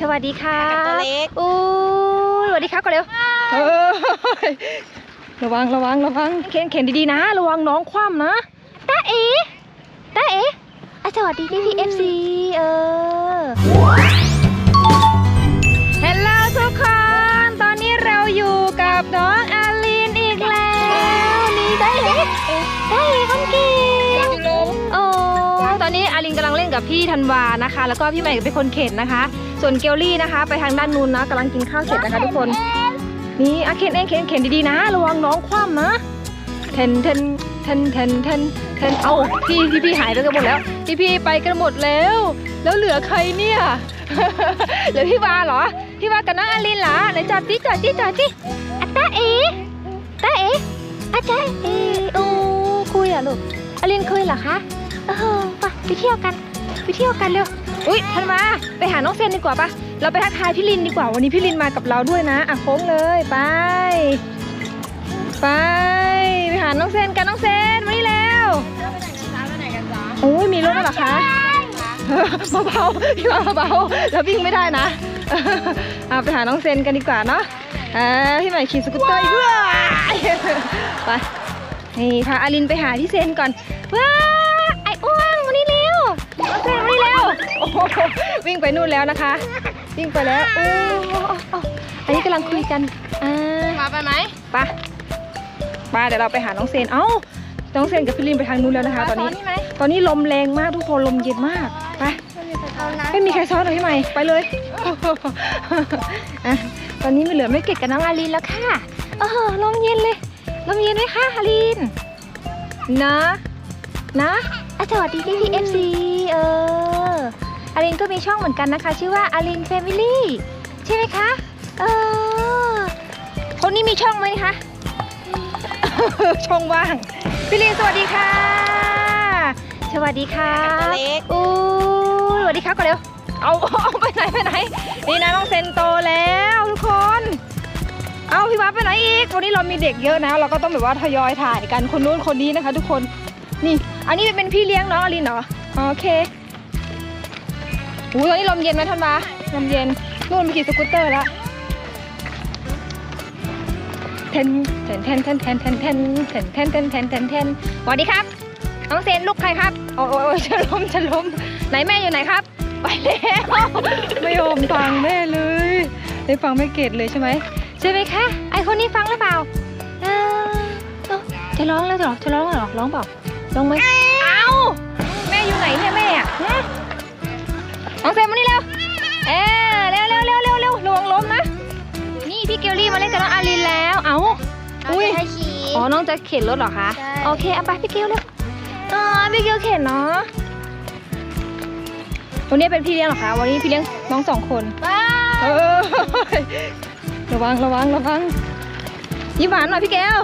สวัสดีค่ะกับตัวเล็กอู้ยสวัสดีครับก่อนเร็วเฮ้ยระวังระวังระวังเข็นเข็นดีๆนะ ระวังน้องคว่ำนะตาเอ๋ตาเอ๋อะสวัสดีพี่พีเอฟซีเออเฮลโลทุกคน ตอนนี้เราอยู่กับน้องอาลีนอีกแล้วนี่ได้เอ๋ได้เอ๋คนเก่งอยู่ลมโอ้ตอนนี้อารินกำลังเล่นกับพี่ธันวานะคะ แล้วก็พี่ใหม่เป็นคนเข็นนะคะ ส่วนเกลลี่นะคะ ไปทางด้านนู้นนะกำลังกินข้าวเสร็จนะคะทุกคน นี่อาเข็นเองเข็นเข็นดีๆนะ ระวังน้องคว่ำนะเทนเทนเทนเทนเทนเทนเอาพี่พี่พี่หายไปกันหมดแล้ว พี่พี่ไปกันหมดแล้ว แล้วเหลือใครเนี่ยเหลือพี่วาเหรอ พี่วากับน้องอารินเหรอไหนจับดิจับดิจับดิอะตาเอ๋ตาเอ๋อาจารย์เอ๋โอ้คุยอะลูกอารินคุยเหรอคะเออไปไปเที่ยวกัน ไปเที่ยวกันเร็ว อุ้ยทันมาไปหาน้องเซนดีกว่าปะเราไปทักทายพี่ลินดีกว่าวันนี้พี่ลินมากับเราด้วยนะอะโค้งเลยไป ไปไปหาน้องเซนกันน้องเซนมานี่แล้วไปไหนกันจ๊ะโอ้ยมีรถแล้วเหรอคะเบาๆพี่ว่าเบาๆแล้ววิ่งไม่ได้นะเอาไปหาน้องเซนกันดีกว่าเนาะอ่าพี่ใหม่ขี่สกูตเตอร์อีกเพื่อไปนี่พาอารินไปหาพี่เซนก่อนว้า วิ่งไปนู่นแล้วนะคะ วิ่งไปแล้วโอ้โอ้อันนี้กำลังคุยกันอ่ามาไปไหมไปะปเดี๋ยวเราไปหาน้องเซนเอ้าน้องเซนกับพี่ลินไปทางนู้นแล้วนะคะ ตอนนี้นี่ไหมตอนนี้ลมแรงมากทุกคนลมเย็นมากไปเอานะไม่มีใครซ้อนเลยพี่ใหม่ไปเลยอะตอนนี้ไม่เหลือไม่เก็ดกับน้องอาลีนแล้วค่ะเออลมเย็นเลยลมเย็นไหมคะอาลีนนะนะอะสวัสดีพี่พีเอฟซีเออ อาลีนก็มีช่องเหมือนกันนะคะ ชื่อว่าอาลีนแฟมิลี่ใช่ไหมคะ เออ คนนี้มีช่องไหมคะ ช่องว่าง พี่ลีนสวัสดีค่ะ สวัสดีค่ะตัวเล็กอู้สวัสดีครับก่อนเร็ว เอาเอาไปไหนไปไหน นี่นะน้องเซนโตแล้วทุกคน เอาพี่ว้าไปไหนอีก วันนี้เรามีเด็กเยอะนะ เราก็ต้องแบบว่าทยอยถ่ายกันคนนู้นคนนี้นะคะ ทุกคน นี่ อันนี้เป็นพี่เลี้ยงน้องอลินเหรอ โอเค อู้ตอนนี้ลมเย็นไหมท่านวาลมเย็นนู่นไปขี่สกูตเตอร์แล้วเทนเทนเทนเทนเทนเทนเทนเทนเทนเทนเทนเทนเทนสวัสดีครับน้องเซนลูกใครครับโอ้ยโอ้ยโอ้ยจะล้มจะล้มไหนแม่อยู่ไหนครับ ไปแล้วไม่ยอมฟังแม่เลยได้ฟังไม่เกตเลยใช่ไหมใช่ไหมคะไอคนนี้ฟังหรือเปล่าเออเอ้าจะร้องแล้วเหรอจะร้องเหรอร้องเปล่าร้องไหมเอ้าแม่อยู่ไหนเนี่ยแม่อะฮะ น้องเซนมานี่เร็ว เออเร็วเร็วเร็วเร็วเร็วระวังล้มนะ นี่พี่เกลลี่มาเล่นกับน้องอารินแล้ว เอ้า อุ้ย ให้ขี่ อ๋อ น้องจะเข็นรถเหรอคะ ใช่ โอเคเอาไปพี่เกลเลยอ๋อพี่เกลเข็นเนาะ วันนี้เป็นพี่เลี้ยงเหรอคะ วันนี้พี่เลี้ยงน้องสองคนบ้าเออระวังระวังระวังยิ้มหวานหน่อยพี่แก้ว